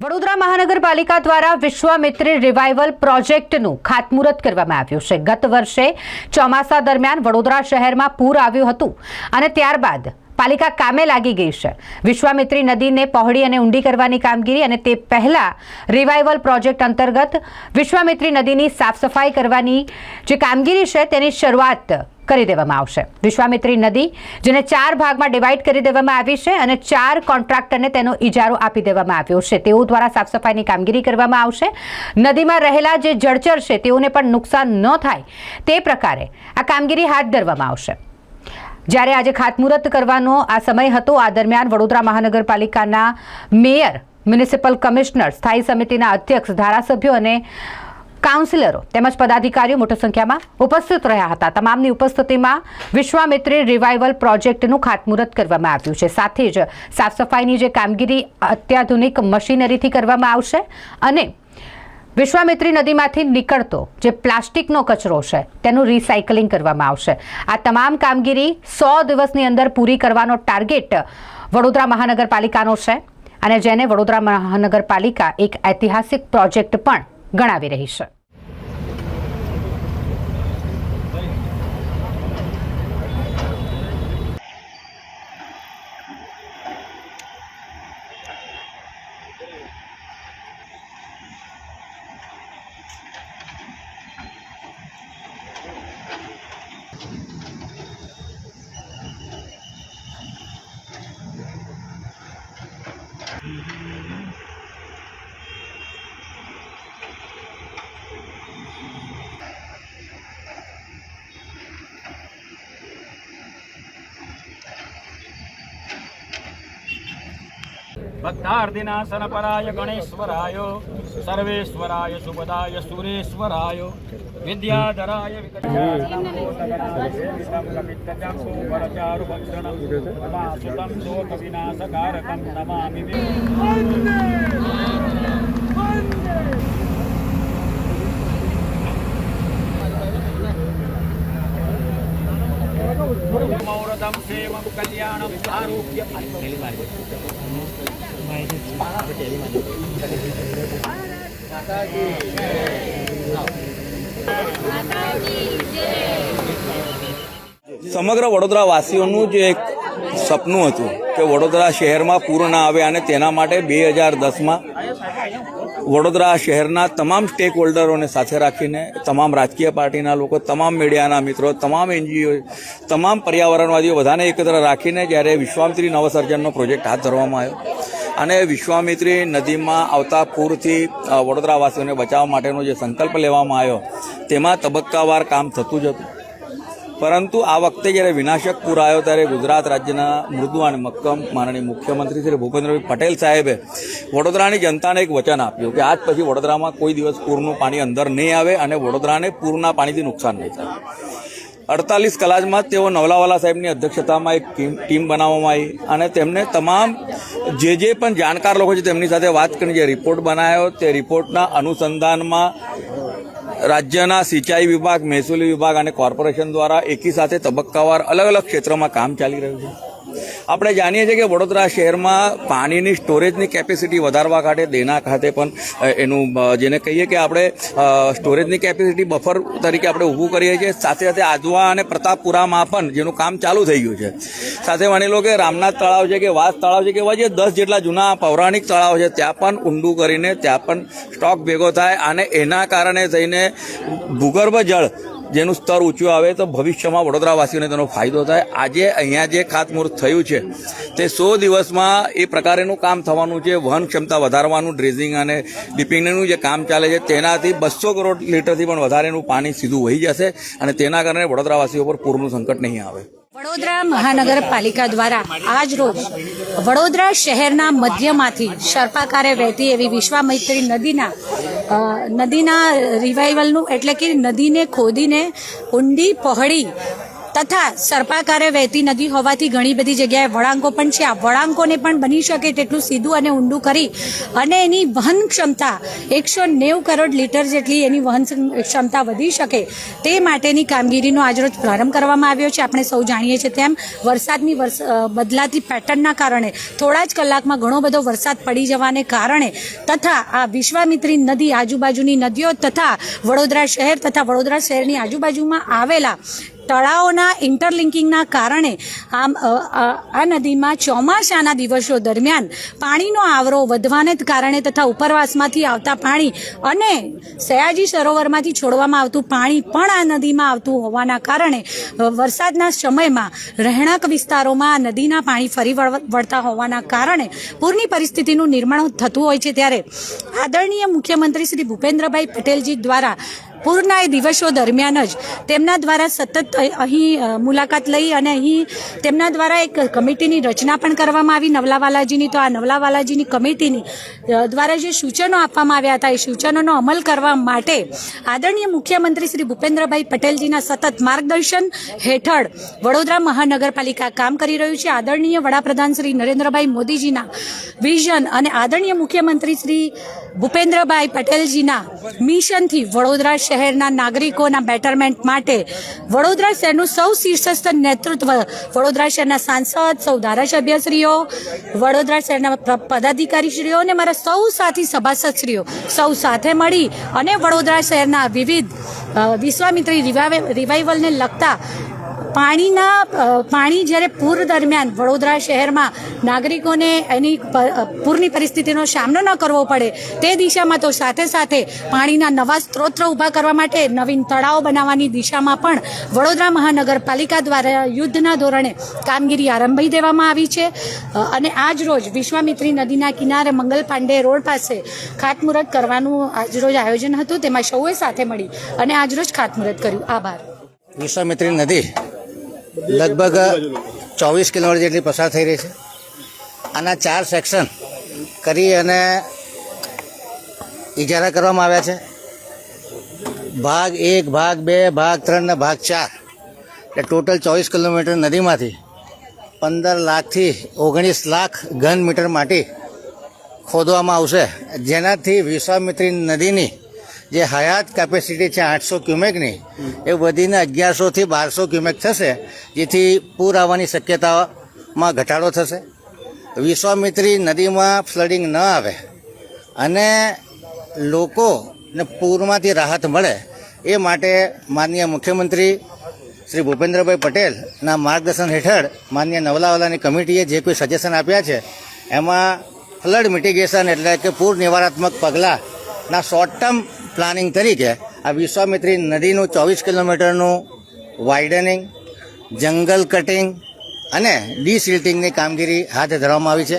વડોદરા મહાનગરપાલિકા દ્વારા વિશ્વામિત્રી રિવાઇવલ પ્રોજેક્ટનું ખાતમુહૂર્ત કરવામાં આવ્યું છે. ગત વર્ષે ચોમાસા દરમિયાન વડોદરા શહેરમાં પૂર આવ્યું હતું અને ત્યારબાદ પાલિકા કામે લાગી ગઈ છે. વિશ્વામિત્રી નદીને પહોળી અને ઊંડી કરવાની કામગીરી અને તે પહેલાં રિવાઇવલ પ્રોજેક્ટ અંતર્ગત વિશ્વામિત્રી નદીની સાફ સફાઈ કરવાની જે કામગીરી છે તેની શરૂઆત કરી દેવામાં આવશે. વિશ્વામિત્રી નદી જેને ચાર ભાગમાં ડિવાઈડ કરી દેવામાં આવી છે અને ચાર કોન્ટ્રાક્ટરને તેનો ઇજારો આપી દેવામાં આવ્યો છે. તેઓ દ્વારા સાફ સફાઈની કામગીરી કરવામાં આવશે. નદીમાં રહેલા જે જળચર છે તેઓને પણ નુકસાન ન થાય તે પ્રકારે આ કામગીરી હાથ ધરવામાં આવશે. જ્યારે આજે ખાતમુહૂર્ત કરવાનો આ સમય હતો, આ દરમિયાન વડોદરા મહાનગરપાલિકાના મેયર, મ્યુનિસિપલ કમિશનર, સ્થાયી સમિતિના અધ્યક્ષ, ધારાસભ્યો અને કાઉન્સિલરો તેમજ પદાધિકારીઓ મોટી સંખ્યામાં ઉપસ્થિત રહ્યા હતા. તમામની ઉપસ્થિતિમાં વિશ્વામિત્રી રિવાઇવલ પ્રોજેક્ટનું ખાતમુહૂર્ત કરવામાં આવ્યું છે. સાથે જ સાફ સફાઈની જે કામગીરી અત્યાધુનિક મશીનરીથી કરવામાં આવશે અને વિશ્વામિત્રી નદીમાંથી નીકળતો જે પ્લાસ્ટિકનો કચરો છે, તેનું રિસાયકલિંગ કરવામાં આવશે. આ તમામ કામગીરી સો દિવસની અંદર પૂરી કરવાનો ટાર્ગેટ વડોદરા મહાનગરપાલિકાનો છે અને જેને વડોદરા મહાનગરપાલિકા એક ઐતિહાસિક પ્રોજેક્ટ પણ ગણાવી રહી છે. ભક્તાર્ધિનાશનપરાય ગણેશ્વરાય સર્વેશ્વરાય સુપદાય સુરેશ્વરાય વિદ્યાધરાય શોકવિનાશકારકં નમામિ મૌરધમ સેવમ કલ્યાણમ આરોગ્ય સમગ્ર વડોદરાવાસીઓનું જે એક સપનું હતું કે વડોદરા શહેરમાં પૂર ના આવે અને તેના માટે બે હજાર દસમાં વડોદરા શહેરના તમામ સ્ટેક હોલ્ડરોને સાથે રાખીને તમામ રાજકીય પાર્ટીના લોકો, તમામ મીડિયાના મિત્રો, તમામ એનજીઓ, તમામ પર્યાવરણવાદીઓ બધાને એકત્ર રાખીને જ્યારે વિશ્વામિત્રી નવસર્જનનો પ્રોજેક્ટ હાથ ધરવામાં આવ્યો અને વિશ્વામિત્રી નદીમાં આવતા પૂરથી વડોદરાવાસીઓને બચાવવા માટેનો જે સંકલ્પ લેવામાં આવ્યો, તેમાં તબક્કાવાર કામ થતું જ હતું. પરંતુ આ વખતે જ્યારે વિનાશક પૂર આવ્યો ત્યારે ગુજરાત રાજ્યના મૃદુ અને મક્કમ માનનીય મુખ્યમંત્રી શ્રી ભૂપેન્દ્રભાઈ પટેલ સાહેબે વડોદરાની જનતાને એક વચન આપ્યું કે આજ પછી વડોદરામાં કોઈ દિવસ પૂરનું પાણી અંદર નહીં આવે અને વડોદરાને પૂરના પાણીથી નુકસાન નહીં થાય. અડતાલીસ કલાકમાં તેઓ નવલાવાલા સાહેબની અધ્યક્ષતામાં એક ટીમ ટીમ બનાવવામાં આવી અને તેમને તમામ જે જે પણ જાણકાર લોકો છે તેમની સાથે વાત કરીને જે રિપોર્ટ બનાવ્યો, તે રિપોર્ટના અનુસંધાનમાં રાજ્યના સિંચાઈ વિભાગ, મહેસૂલી વિભાગ અને કોર્પોરેશન દ્વારા એકી સાથે તબક્કાવાર અલગ અલગ ક્ષેત્રમાં કામ ચાલી રહ્યું છે. આપણે જાણીએ છીએ કે વડોદરા શહેરમાં પાણીની સ્ટોરેજની કેપેસિટી વધારવા ખાતે દેના ખાતે પણ એનું જેને કહીએ કે આપણે સ્ટોરેજની કેપેસિટી બફર તરીકે આપણે ઊભું કરીએ છીએ. સાથે સાથે આજવા અને પ્રતાપપુરામાં પણ જેનું કામ ચાલુ થઈ ગયું છે. સાથે માની લો કે રામનાથ તળાવ છે કે વાસ તળાવ છે કે એવા જે દસ જેટલા જૂના પૌરાણિક તળાવ છે, ત્યાં પણ ઊંડું કરીને ત્યાં પણ સ્ટોક ભેગો થાય અને એના કારણે થઈને ભૂગર્ભ જળ જેનું સ્તર ઊંચું આવે તો ભવિષ્યમાં વડોદરાવાસીઓને તેનો ફાયદો થાય. આજે અહીંયા જે ખાતમુહૂર્ત થયું છે, તે સો દિવસમાં એ પ્રકારેનું કામ થવાનું છે. વહન ક્ષમતા વધારવાનું ડ્રેઝિંગ અને ડિપિંગનું જે કામ ચાલે છે, તેનાથી બસો કરોડ લીટરથી પણ વધારેનું પાણી સીધું વહી જશે અને તેના કારણે વડોદરાવાસીઓ પર પૂરનું સંકટ નહીં આવે. વડોદરા મહાનગરપાલિકા દ્વારા આજ રોજ વડોદરા શહેરના મધ્યમાંથી સર્પાકારે વહેતી એવી વિશ્વામૈત્રી નદીના નદીના રિવાઇવલનું એટલે કે નદીને ખોદીને ઊંડી પહોળી તથા સર્પાકારે વહેતી નદી હોવાથી ઘણી બધી જગ્યાએ વળાંકો પણ છે. આ વળાંકોને પણ બની શકે તેટલું સીધું અને ઊંડું કરી અને એની વહન ક્ષમતા એકસો નેવું કરોડ લીટર જેટલી એની વહન ક્ષમતા વધી શકે તે માટેની કામગીરીનો આજરોજ પ્રારંભ કરવામાં આવ્યો છે. આપણે સૌ જાણીએ છીએ તેમ વરસાદની વરસ બદલાતી પેટર્નના કારણે થોડા જ કલાકમાં ઘણો બધો વરસાદ પડી જવાને કારણે તથા આ વિશ્વામિત્રી નદી આજુબાજુની નદીઓ તથા વડોદરા શહેર તથા વડોદરા શહેરની આજુબાજુમાં આવેલા તળાવોના ઇન્ટરલિંકિંગના કારણે આમ આ નદીમાં ચોમાસાના દિવસો દરમિયાન પાણીનો આવરો વધવાને જ કારણે તથા ઉપરવાસમાંથી આવતા પાણી અને સયાજી સરોવરમાંથી છોડવામાં આવતું પાણી પણ આ નદીમાં આવતું હોવાના કારણે વરસાદના સમયમાં રહેણાંક વિસ્તારોમાં નદીના પાણી ફરી વળ- વળતા હોવાના કારણે પૂરની પરિસ્થિતિનું નિર્માણ થતું હોય છે ત્યારે આદરણીય મુખ્યમંત્રી શ્રી ભૂપેન્દ્રભાઈ પટેલજી દ્વારા પૂરના એ દિવસો દરમિયાન જ તેમના દ્વારા સતત અહીં મુલાકાત લઈ અને અહીં તેમના દ્વારા એક કમિટીની રચના પણ કરવામાં આવી. નવલાવાલાજીની તો આ નવલાવાલાજીની કમિટીની દ્વારા જે સૂચનો આપવામાં આવ્યા હતા, એ સૂચનોનો અમલ કરવા માટે આદરણીય મુખ્યમંત્રી શ્રી ભૂપેન્દ્રભાઈ પટેલજીના સતત માર્ગદર્શન હેઠળ વડોદરા મહાનગરપાલિકા કામ કરી રહ્યું છે. આદરણીય વડાપ્રધાન શ્રી નરેન્દ્રભાઈ મોદીજીના વિઝન અને આદરણીય મુખ્યમંત્રી શ્રી ભૂપેન્દ્રભાઈ પટેલજીના મિશનથી વડોદરા શહેરના નાગરિકોના બેટરમેન્ટ માટે વડોદરા શહેરનું સૌ શીર્ષસ્થ નેતૃત્વ. વડોદરા શહેરના સાંસદ, સૌ ધારાસભ્યશ્રીઓ, વડોદરા શહેરના પદાધિકારીશ્રીઓ અને મારા સૌ સાથી સભાસદશ્રીઓ સૌ સાથે મળી અને વડોદરા શહેરના વિવિધ વિશ્વામિત્રી રિવાઇવ- રિવાઇવલને લગતા પાણીના પાણી જ્યારે પૂર દરમિયાન વડોદરા શહેરમાં નાગરિકોને એની પૂરની પરિસ્થિતિનો સામનો ન કરવો પડે, તે દિશામાં તો સાથે સાથે પાણીના નવા સ્ત્રોત ઊભા કરવા માટે નવીન તળાવો બનાવવાની દિશામાં પણ વડોદરા મહાનગરપાલિકા દ્વારા યુદ્ધના ધોરણે કામગીરી આરંભી દેવામાં આવી છે. અને આજ રોજ વિશ્વામિત્રી નદીના કિનારે મંગલ પાંડે રોડ પાસે ખાતમુહૂર્ત કરવાનું આજરોજ આયોજન હતું, તેમાં સૌએ સાથે મળી અને આજરોજ ખાતમુહૂર્ત કર્યું. આભાર. વિશ્વામિત્રી નદી લગભગ ચોવીસ કિલોમીટર જેટલી પસાર થઈ રહી છે. આના ચાર સેક્શન કરી અને ઇજારા કરવામાં આવ્યા છે. ભાગ એક, ભાગ બે, ભાગ ત્રણ ને ભાગ ચાર. એટલે ટોટલ ચોવીસ કિલોમીટર નદીમાંથી પંદર લાખથી ઓગણીસ લાખ ઘન મીટર માટી ખોદવામાં આવશે. જેનાથી વિશ્વામિત્રી નદીની જે હયાત કેપેસિટી છે આઠસો ક્યુમેકની, એ વધીને અગિયારસોથી બારસો ક્યુમેક થશે, જેથી પૂર આવવાની શક્યતામાં ઘટાડો થશે. વિશ્વામિત્રી નદીમાં ફ્લડિંગ ન આવે અને લોકોને પૂરમાંથી રાહત મળે, એ માટે માનનીય મુખ્યમંત્રી શ્રી ભૂપેન્દ્રભાઈ પટેલના માર્ગદર્શન હેઠળ માન્ય નવલાવાલાની કમિટીએ જે કોઈ સજેશન આપ્યા છે, એમાં ફ્લડ મિટિગેશન એટલે કે પૂર નિવારાત્મક પગલાંના શોર્ટ ટર્મ પ્લાનિંગ તરીકે આ વિશ્વામિત્રી નદીનું ચોવીસ કિલોમીટરનું વાઇડનિંગ જંગલ કટિંગ અને ડીસિલ્ટિંગની કામગીરી હાથ ધરવામાં આવી છે.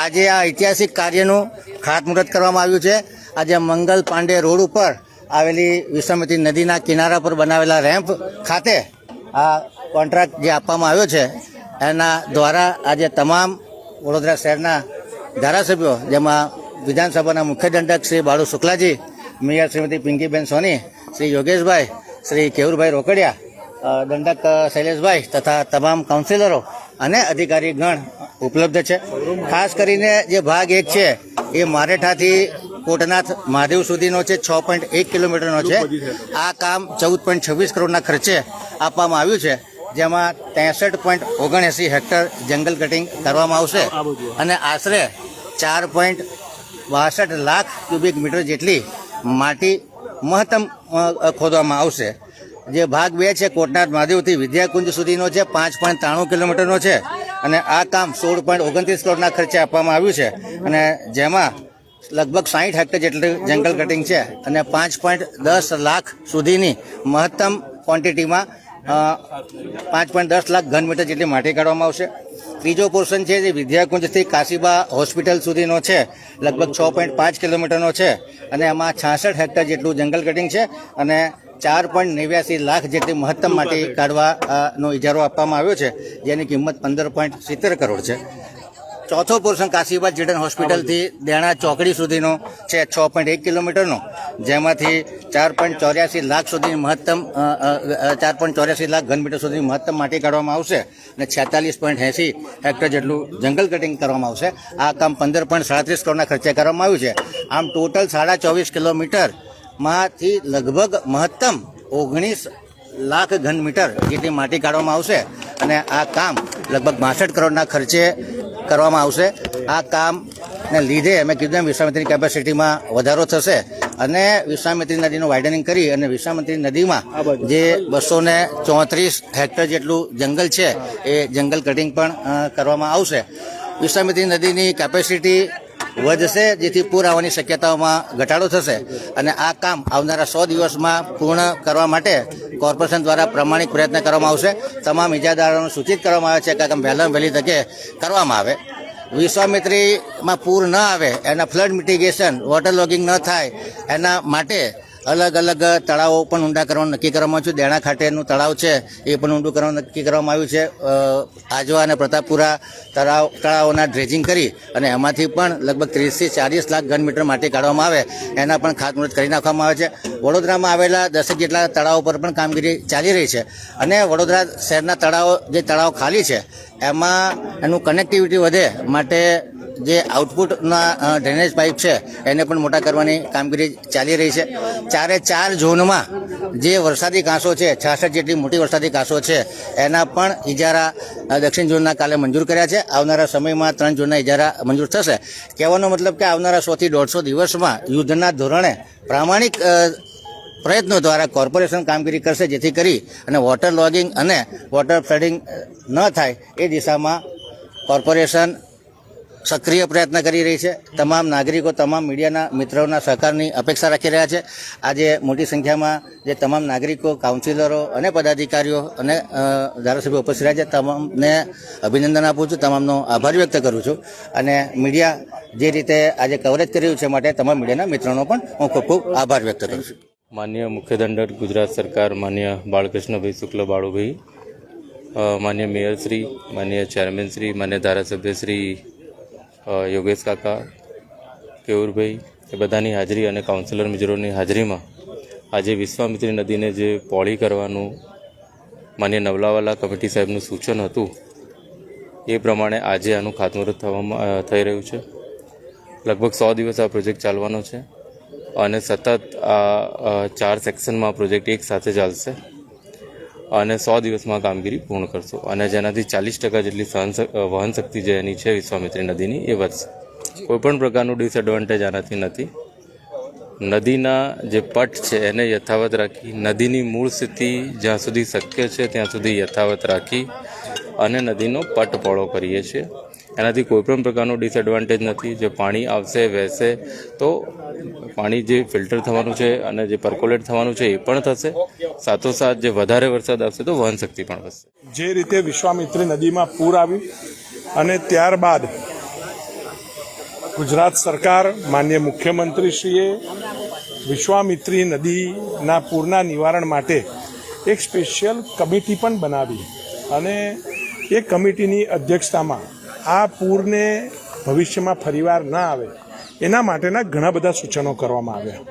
આજે આ ઐતિહાસિક કાર્યનું ખાતમુહૂર્ત કરવામાં આવ્યું છે. આજે મંગલ પાંડે રોડ ઉપર આવેલી વિશ્વામિત્રી નદીના કિનારા પર બનાવેલા રેમ્પ ખાતે આ કોન્ટ્રાક્ટ જે આપવામાં આવ્યો છે, એના દ્વારા આજે તમામ વડોદરા શહેરના ધારાસભ્યો, જેમાં વિધાનસભાના મુખ્ય દંડક શ્રી બાળુ શુક્લાજી મેયર શ્રીમતી પિંકીબેન સોની શ્રી યોગેશભાઈ શ્રી કેવુરભાઈ રોકડિયા દંડક શૈલેષભાઈ તથા તમામ કાઉન્સિલરો અને અધિકારીગણ ઉપલબ્ધ છે. ખાસ કરીને જે ભાગ એક છે એ મારેઠાથી કોટનાથ મહાદેવ સુધીનો છે છ પોઈન્ટ એક કિલોમીટરનો છે. આ કામ ચૌદ પોઈન્ટ છવ્વીસ કરોડના ખર્ચે આપવામાં આવ્યું છે જેમાં ત્રેસઠ પોઈન્ટ ઓગણએંસી હેક્ટર જંગલ કટિંગ કરવામાં આવશે. અને આશરે ચાર પોઈન્ટ બાસઠ લાખ ક્યુબિક મીટર જેટલી માટી મહત્તમ ખોદવામાં આવશે. જે ભાગ બે છે, કોટનાથ મહાદેવથી વિદ્યાકુંજ સુધીનો છે, પાંચ પોઈન્ટ ત્રાણું કિલોમીટરનો છે અને આ કામ સોળ પોઈન્ટ ઓગણત્રીસ કરોડના ખર્ચે આપવામાં આવ્યું છે. અને જેમાં લગભગ સાહીઠ હેક્ટર જેટલી જંગલ કટિંગ છે અને પાંચ પોઈન્ટ દસ લાખ સુધીની મહત્તમ ક્વોન્ટિટીમાં પાંચ પોઈન્ટ દસ લાખ ઘન મીટર જેટલી માટી કાઢવામાં આવશે. ત્રીજો પોર્શન છે જે વિદ્યાકુંજથી કાશીબા હોસ્પિટલ સુધીનો છે. લગભગ છ પોઈન્ટ પાંચ કિલોમીટરનો છે અને એમાં છાસઠ હેક્ટર જેટલું જંગલ કટિંગ છે અને ચાર પોઈન્ટ નેવ્યાસી લાખ જેટલી મહત્તમ માટી કાઢવાનો ઇજારો આપવામાં આવ્યો છે. જેની કિંમત પંદર પોઈન્ટ સિત્તેર કરોડ છે. ચોથો પોર્શન કાશીબાદ ચિલ્ડ્રન હોસ્પિટલથી દેણા ચોકડી સુધીનો છે છ પોઈન્ટ એક કિલોમીટરનો જેમાંથી ચાર પોઈન્ટ ચોર્યાસી લાખ સુધી મહત્તમ ચાર પોઈન્ટ ચોર્યાસી લાખ ઘન મીટર સુધી મહત્તમ માટી કાઢવામાં આવશે અને છેતાલીસ પોઈન્ટ એંસી હેક્ટર જેટલું જંગલ કટિંગ કરવામાં આવશે. આ કામ પંદર પોઈન્ટ સાડત્રીસ કરોડના ખર્ચે કરવામાં આવ્યું છે. આમ ટોટલ સાડા ચોવીસ કિલોમીટરમાંથી લગભગ મહત્તમ ઓગણીસ લાખ ઘન મીટર જેટલી માટી કાઢવામાં આવશે. અને આ કામ લગભગ બાસઠ કરોડના ખર્ચે કરવામાં આવશે. આ કામને લીધે અમે કીધું એમ વિશ્વામિત્રી કેપેસિટીમાં વધારો થશે અને વિશ્વામિત્રી નદીનું વાઇડનિંગ કરી અને વિશ્વામિત્રી નદીમાં જે બસો ને ચોત્રીસ હેક્ટર જેટલું જંગલ છે એ જંગલ કટિંગ પણ કરવામાં આવશે. વિશ્વામિત્રી નદીની કેપેસિટી વધશે, જેથી પૂર આવવાની શક્યતાઓમાં ઘટાડો થશે. અને આ કામ આવનારા સો દિવસમાં પૂર્ણ કરવા માટે કોર્પોરેશન દ્વારા પ્રમાણિક પ્રયત્ન કરવામાં આવશે. તમામ ઇજાદારોને સૂચિત કરવામાં આવે છે કે કામ વહેલી તકે કરવામાં આવે. વિશ્વામિત્રીમાં પૂર ન આવે, એના ફ્લડ મિટિગેશન, વોટર લોગિંગ ન થાય, એના માટે અલગ અલગ તળાવો પણ ઊંડા કરવાનું નક્કી કરવામાં આવ્યું છે. દેણા ખાતેનું તળાવ છે, એ પણ ઊંડું કરવાનું નક્કી કરવામાં આવ્યું છે. આજવા અને પ્રતાપપુરા તળાવ, તળાવોના ડ્રેજિંગ કરી અને એમાંથી પણ લગભગ ત્રીસથી ચાલીસ લાખ ઘન મીટર માટી કાઢવામાં આવે. એના પણ ખાતમુહૂર્ત કરી નાખવામાં આવે છે. વડોદરામાં આવેલા દસેક જેટલા તળાવો પર પણ કામગીરી ચાલી રહી છે અને વડોદરા શહેરના તળાવો, જે તળાવ ખાલી છે, એમાં એનું કનેક્ટિવિટી વધે માટે જે આઉટપુટના ડ્રેનેજ પાઇપ છે, એને પણ મોટા કરવાની કામગીરી ચાલી રહી છે. ચારે ચાર ઝોનમાં જે વરસાદી કાંસો છે, છાસઠ જેટલી મોટી વરસાદી કાંસો છે, એના પણ ઇજારા દક્ષિણ ઝોનના કાલે મંજૂર કર્યા છે. આવનારા સમયમાં ત્રણ ઝોનના ઇજારા મંજૂર થશે. કહેવાનો મતલબ કે આવનારા સોથી દોઢસો દિવસમાં યુદ્ધના ધોરણે પ્રામાણિક પ્રયત્નો દ્વારા કોર્પોરેશન કામગીરી કરશે, જેથી કરી અને વોટર લોગિંગ અને વોટર ફ્લડિંગ ન થાય એ દિશામાં કોર્પોરેશન સક્રિય પ્રયત્ન કરી રહી છે. તમામ નાગરિકો તમામ મીડિયાના મિત્રોના સહકારની અપેક્ષા રાખી રહ્યા છે. આજે મોટી સંખ્યામાં જે તમામ નાગરિકો કાઉન્સિલરો અને પદાધિકારીઓ અને ધારાસભ્યો ઉપસ્થિત રહ્યા છે તમામને અભિનંદન આપું છું તમામનો આભાર વ્યક્ત કરું છું. અને મીડિયા જે રીતે આજે કવરેજ કરી રહ્યું છે માટે તમામ મીડિયાના મિત્રોનો પણ હું ખૂબ ખૂબ આભાર વ્યક્ત કરું છું. માન્ય મુખ્ય દંડક ગુજરાત સરકાર માન્ય બાળકૃષ્ણભાઈ શુક્લ બાળુભાઈ માન્ય મેયરશ્રી માન્ય ચેરમેનશ્રી માન્ય ધારાસભ્યશ્રી અ, યોગેશ કાકા, કેવુરભાઈ, એ બધાની હાજરી અને કાઉન્સિલર મિત્રોની હાજરીમાં આજે વિશ્વામિત્રી નદીને જે પોળી કરવાનું માન્ય નવલાવાલા કમિટી સાહેબનું સૂચન હતું, એ પ્રમાણે આજે આનું ખાતમુહૂર્ત થવામાં થઈ રહ્યું છે. લગભગ સો દિવસ આ પ્રોજેક્ટ ચાલવાનો છે અને સતત આ ચાર સેક્શનમાં પ્રોજેક્ટ એક સાથે ચાલશે. અને સો દિવસમાં કામગીરી પૂર્ણ કરશો. અને જેનાથી ચાલીસ ટકા જેટલી સહન વહન શક્તિ જે એની છે વિશ્વામિત્રી નદીની એ વધશે. કોઈપણ પ્રકારનું ડિસએડવાન્ટેજ આનાથી નથી. નદીના જે પટ છે એને યથાવત રાખી નદીની મૂળ સ્થિતિ જ્યાં સુધી શક્ય છે ત્યાં સુધી યથાવત રાખી અને નદીનો પટ પહોળો કરીએ છીએ. એનાથી કોઈપણ પ્રકારનો ડિસએડવાન્ટેજ નથી. જે પાણી આવશે, વહેશે, તો પાણી જે ફિલ્ટર થવાનું છે અને જે પર્કોલેટ થવાનું છે એ પણ થશે. સાથોસાથ જે વધારે વરસાદ આવશે તો વહન શક્તિ પણ વધશે. જે રીતે વિશ્વામિત્રી નદીમાં પૂર આવ્યું અને ત્યારબાદ ગુજરાત સરકાર, માન્ય મુખ્યમંત્રીશ્રીએ વિશ્વામિત્રી નદીના પૂરના નિવારણ માટે એક સ્પેશિયલ કમિટી પણ બનાવી અને એ કમિટીની અધ્યક્ષતામાં આ પૂરને ભવિષ્યમાં ફરીવાર ન આવે, એના માટેના ઘણા બધા સૂચનો કરવામાં આવ્યા.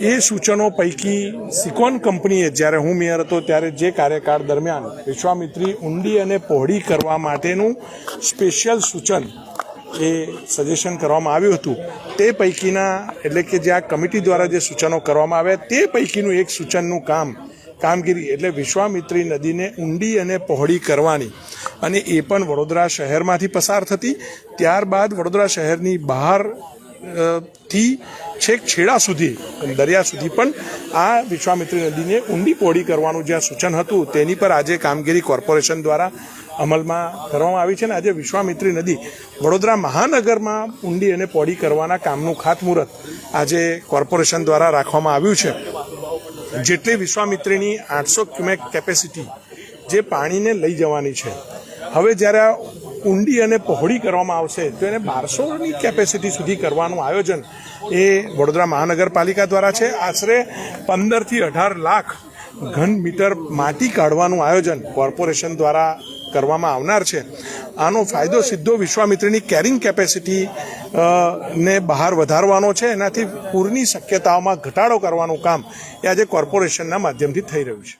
એ સૂચનો પૈકી સિકોન કંપનીએ, જ્યારે હું મેયર હતો, ત્યારે જે કાર્યકાળ દરમિયાન વિશ્વામિત્રી ઊંડી અને પહોળી કરવા માટેનું સ્પેશિયલ સૂચન એ સજેશન કરવામાં આવ્યું હતું, તે પૈકીના એટલે કે જે આ કમિટી દ્વારા જે સૂચનો કરવામાં આવ્યા, તે પૈકીનું એક સૂચનનું કામ કામગીરી એટલે વિશ્વામિત્રી નદીને ઊંડી અને પહોળી કરવાની. અને એ પણ વડોદરા શહેરમાંથી પસાર થતી. ત્યારબાદ વડોદરા શહેરની બહારથી છેક છેડા સુધી દરિયા સુધી પણ આ વિશ્વામિત્રી નદીને ઊંડી પહોળી કરવાનું જ્યાં સૂચન હતું, તેની પર આજે કામગીરી કોર્પોરેશન દ્વારા અમલમાં કરવામાં આવી છે અને આજે વિશ્વામિત્રી નદી વડોદરા મહાનગરમાં ઊંડી અને પહોળી કરવાના કામનું ખાતમુહૂર્ત આજે કોર્પોરેશન દ્વારા રાખવામાં આવ્યું છે. જેટલી વિશ્વામિત્રીની આઠસો ક્યુમેક કેપેસિટી જે પાણીને લઈ જવાની છે. હવે જ્યારે આ ઊંડી અને પહોળી કરવામાં આવશે, તો એને બારસોની કેપેસિટી સુધી કરવાનું આયોજન એ વડોદરા મહાનગરપાલિકા દ્વારા છે. આશરે પંદરથી અઢાર લાખ ઘન મીટર માટી કાઢવાનું આયોજન કોર્પોરેશન દ્વારા કરવામાં આવનાર છે. આનો ફાયદો સીધો વિશ્વામિત્રીની કેરિંગ કેપેસિટી ને બહાર વધારવાનો છે. એનાથી પૂરની શક્યતાઓમાં ઘટાડો કરવાનું કામ એ આજે કોર્પોરેશનના માધ્યમથી થઈ રહ્યું છે.